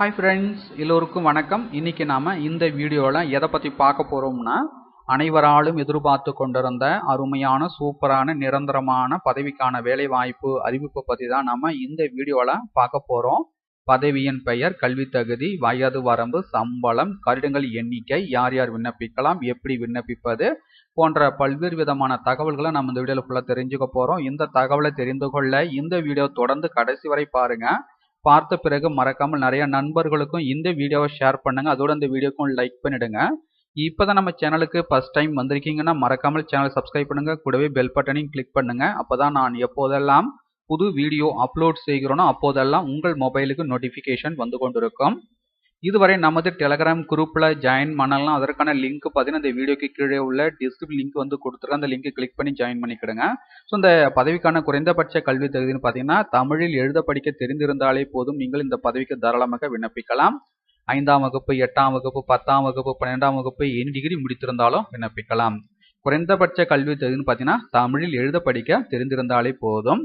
Hi friends எல்லோருக்கும் வணக்கம். இன்னைக்கு நாம் இந்த வீடியோவில் எதை பற்றி பார்க்க போகிறோம்னா அனைவராலும் எதிர்பார்த்து கொண்டிருந்த அருமையான சூப்பரான நிரந்தரமான பதவிக்கான வேலைவாய்ப்பு அறிவிப்பு பற்றி தான் நம்ம இந்த வீடியோவில் பார்க்க போகிறோம் பதவியின் பெயர் கல்வி தகுதி வயது வரம்பு சம்பளம் கருடங்கள் எண்ணிக்கை யார் யார் விண்ணப்பிக்கலாம் எப்படி விண்ணப்பிப்பது போன்ற பல்வேறு விதமான தகவல்களை நம்ம இந்த வீடியோவில் ஃபுல்லாக தெரிஞ்சுக்க போகிறோம் இந்த தகவலை தெரிந்து கொள்ள இந்த வீடியோ தொடர்ந்து கடைசி வரை பாருங்கள் பார்த்த பிறகு மறக்காமல் நிறைய நண்பர்களுக்கும் இந்த வீடியோவை ஷேர் பண்ணுங்க. அதோட இந்த வீடியோக்கும் லைக் பண்ணிடுங்க. இப்போதான் நம்ம சேனலுக்கு ஃபஸ்ட் டைம் வந்திருக்கீங்கன்னா மறக்காமல் சேனலை சப்ஸ்கிரைப் பண்ணுங்க. கூடவே பெல் பட்டனையும் கிளிக் பண்ணுங்க. அப்போதான் நான் எப்போதெல்லாம் புது வீடியோ அப்லோட் செய்கிறோனோ அப்போதெல்லாம் உங்கள் மொபைலுக்கு நோட்டிஃபிகேஷன் வந்து கொண்டிருக்கும். இதுவரை நமது டெலகிராம் குரூப்பில் ஜாயின் பண்ணலாம். அதற்கான லிங்க் பார்த்தீங்கன்னா இந்த வீடியோக்கு கீழே உள்ள டிஸ்கிரிப் லிங்க் வந்து கொடுத்துருக்கேன். அந்த லிங்க் கிளிக் பண்ணி ஜாயின் பண்ணிக்கிடுங்க. ஸோ இந்த பதவிக்கான குறைந்தபட்ச கல்வி தகுதின்னு பார்த்தீங்கன்னா தமிழில் எழுத படிக்க தெரிந்திருந்தாலே போதும் நீங்கள் இந்த பதவிக்கு தாராளமாக விண்ணப்பிக்கலாம். ஐந்தாம் வகுப்பு எட்டாம் வகுப்பு பத்தாம் வகுப்பு பன்னெண்டாம் வகுப்பு எனி டிகிரி முடித்திருந்தாலும் விண்ணப்பிக்கலாம். குறைந்தபட்ச கல்வி தகுதின்னு பார்த்தீங்கன்னா தமிழில் எழுத படிக்க தெரிந்திருந்தாலே போதும்.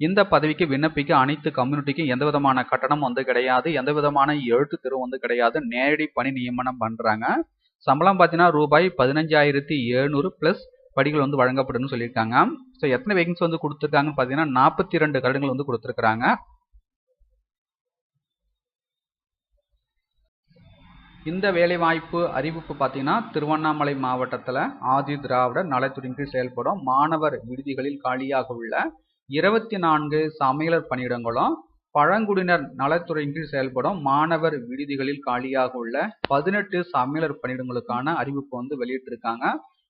இந்த பதவிக்கு விண்ணப்பிக்க அனைத்து கம்யூனிட்டிக்கும் எந்த விதமான கட்டணம் வந்து கிடையாது எந்த விதமான எழுத்து தேர்வு வந்து கிடையாது. நேரடி பணி நியமனம் பண்றாங்க. சம்பளம் பார்த்தீங்கன்னா ரூபாய் பதினஞ்சாயிரத்தி எழுநூறு பிளஸ் படிகள் வந்து வழங்கப்படும்னு சொல்லியிருக்காங்க. ஸோ எத்தனை வேகன்சி வந்து கொடுத்துருக்காங்கன்னு பார்த்தீங்கன்னா நாற்பத்தி ரெண்டு கருடங்கள் வந்து கொடுத்துருக்குறாங்க. இந்த வேலைவாய்ப்பு அறிவிப்பு பார்த்தீங்கன்னா திருவண்ணாமலை மாவட்டத்தில் ஆதி திராவிட நலத்துறையின் கீழ் செயல்படும் மாணவர் விடுதிகளில் காலியாக உள்ள இருபத்தி நான்கு சமையலர் பணியிடங்களும் பழங்குடியினர் நலத்துறையின் கீழ் செயல்படும் மாணவர் விடுதிகளில் காலியாக உள்ள பதினெட்டு சமையலர் பணியிடங்களுக்கான அறிவிப்பு வந்து வெளியிட்டிருக்காங்க.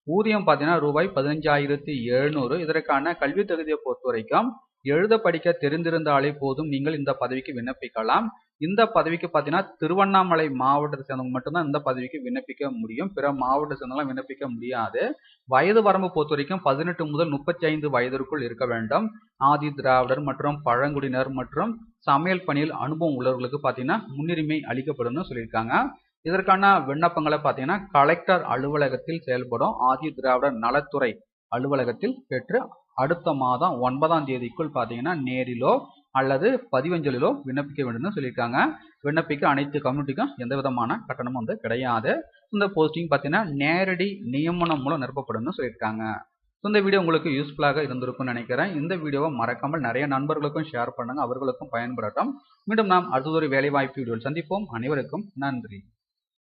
ஊதியம் பார்த்தீங்கன்னா ரூபாய் பதினஞ்சாயிரத்தி எழுநூறு. இதற்கான கல்வி தகுதியை பொறுத்த வரைக்கும் எழுத படிக்க தெரிந்திருந்தாலே போதும். நீங்கள் இந்த பதவிக்கு விண்ணப்பிக்கலாம். இந்த பதவிக்கு பார்த்தீங்கன்னா திருவண்ணாமலை மாவட்டத்தை சேர்ந்தவங்க மட்டும்தான் இந்த பதவிக்கு விண்ணப்பிக்க முடியும். பிற மாவட்டத்தை சேர்ந்தவங்களாம் விண்ணப்பிக்க முடியாது. வயது வரம்பு பொறுத்த வரைக்கும் பதினெட்டு முதல் முப்பத்தி ஐந்து வயதிற்குள் இருக்க வேண்டும். ஆதி திராவிடர் மற்றும் பழங்குடியினர் மற்றும் சமையல் பணியில் அனுபவம் உள்ளவர்களுக்கு பார்த்தீங்கன்னா முன்னுரிமை அளிக்கப்படும்னு சொல்லியிருக்காங்க. இதற்கான விண்ணப்பங்களை பார்த்தீங்கன்னா கலெக்டர் அலுவலகத்தில் செயல்படும் ஆதி திராவிடர் நலத்துறை அலுவலகத்தில் பெற்று அடுத்த மாதம் ஒன்பதாம் தேதிக்குள் பார்த்தீங்கன்னா நேரிலோ அல்லது பதிவஞ்சலிலோ விண்ணப்பிக்க வேண்டும்னு சொல்லியிருக்காங்க. விண்ணப்பிக்க அனைத்து கம்யூனிட்டிக்கும் எந்த விதமான கட்டணமும் வந்து கிடையாது. இந்த போஸ்டிங் பார்த்தீங்கன்னா நேரடி நியமனம் மூலம் நிரப்பப்படும்னு சொல்லியிருக்காங்க. ஸோ இந்த வீடியோ உங்களுக்கு யூஸ்ஃபுல்லாக இருந்திருக்கும்னு நினைக்கிறேன். இந்த வீடியோவை மறக்காமல் நிறைய நண்பர்களுக்கும் ஷேர் பண்ணுங்க. அவர்களுக்கும் பயன்படட்டும். மீண்டும் நாம் அடுத்ததொரு வேலைவாய்ப்பு வீடியோவில் சந்திப்போம். அனைவருக்கும் நன்றி.